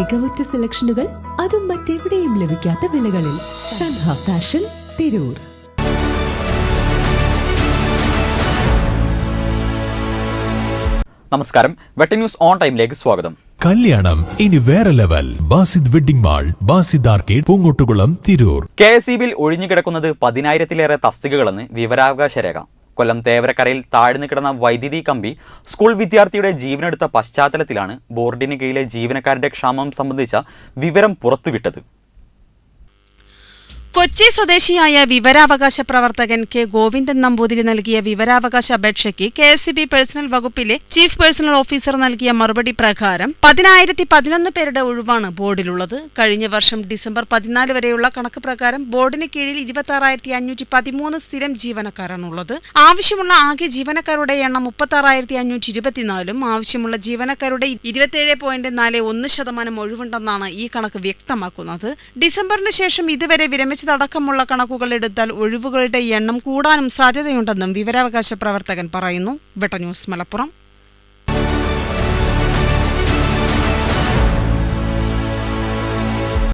മികവുറ്റ സെലക്ഷനുകൾ അതും മറ്റെവിടെയും ലഭിക്കാത്ത വിലകളിൽ സൻഹ ഫാഷൻ തിരൂർ. നമസ്കാരം. വെട്ട ന്യൂസ് ഓൺ ടൈമിലേക്ക് സ്വാഗതം. കല്യാണം ഇനി വേറെ level. Basid wedding mall Basid arcade Poongottukulam Tirur. K S E ബിയിൽ ഒഴിഞ്ഞുകിടക്കുന്നത് പതിനായിരത്തിലേറെ തസ്തികകളെന്ന് വിവരാവകാശ രേഖ. കൊല്ലം തേവരക്കരയിൽ താഴ്ന്നു കിടന്ന വൈദ്യുതി കമ്പി സ്കൂൾ വിദ്യാർത്ഥിയുടെ ജീവനെടുത്ത പശ്ചാത്തലത്തിലാണ് ബോർഡിന് കീഴിലെ ജീവനക്കാരുടെ ക്ഷാമം സംബന്ധിച്ച വിവരം പുറത്തുവിട്ടത്. കൊച്ചി സ്വദേശിയായ വിവരാവകാശ പ്രവർത്തകൻ കെ ഗോവിന്ദൻ നമ്പൂതിരി നൽകിയ വിവരാവകാശ അപേക്ഷയ്ക്ക് K S C B personnel വകുപ്പിലെ ചീഫ് പേഴ്സണൽ ഓഫീസർ നൽകിയ മറുപടി പ്രകാരം പതിനായിരത്തി പതിനൊന്ന് പേരുടെ ഒഴിവാണ് ബോർഡിലുള്ളത്. കഴിഞ്ഞ വർഷം ഡിസംബർ പതിനാല് വരെയുള്ള കണക്ക് പ്രകാരം ബോർഡിന് കീഴിൽ ഇരുപത്തി അഞ്ഞൂറ്റി പതിമൂന്ന് സ്ഥിരം ജീവനക്കാരാണുള്ളത്. ആവശ്യമുള്ള ആകെ ജീവനക്കാരുടെ എണ്ണം മുപ്പത്തി അഞ്ഞൂറ്റി ഇരുപത്തിനാലും ആവശ്യമുള്ള ജീവനക്കാരുടെ ഇരുപത്തിയേഴ് പോയിന്റ് നാല് ഒന്ന് ശതമാനം ഒഴിവുണ്ടെന്നാണ് ഈ കണക്ക് വ്യക്തമാക്കുന്നത്. ഡിസംബറിന് ശേഷം ഇതുവരെ വിരമിച്ചതടക്കമുള്ള കണക്കുകൾ എടുത്താൽ ഒഴിവുകളുടെ എണ്ണം കൂടാനും സാധ്യതയുണ്ടെന്നും വിവരാവകാശ പ്രവർത്തകൻ പറയുന്നു. വെട്ട ന്യൂസ് മലപ്പുറം.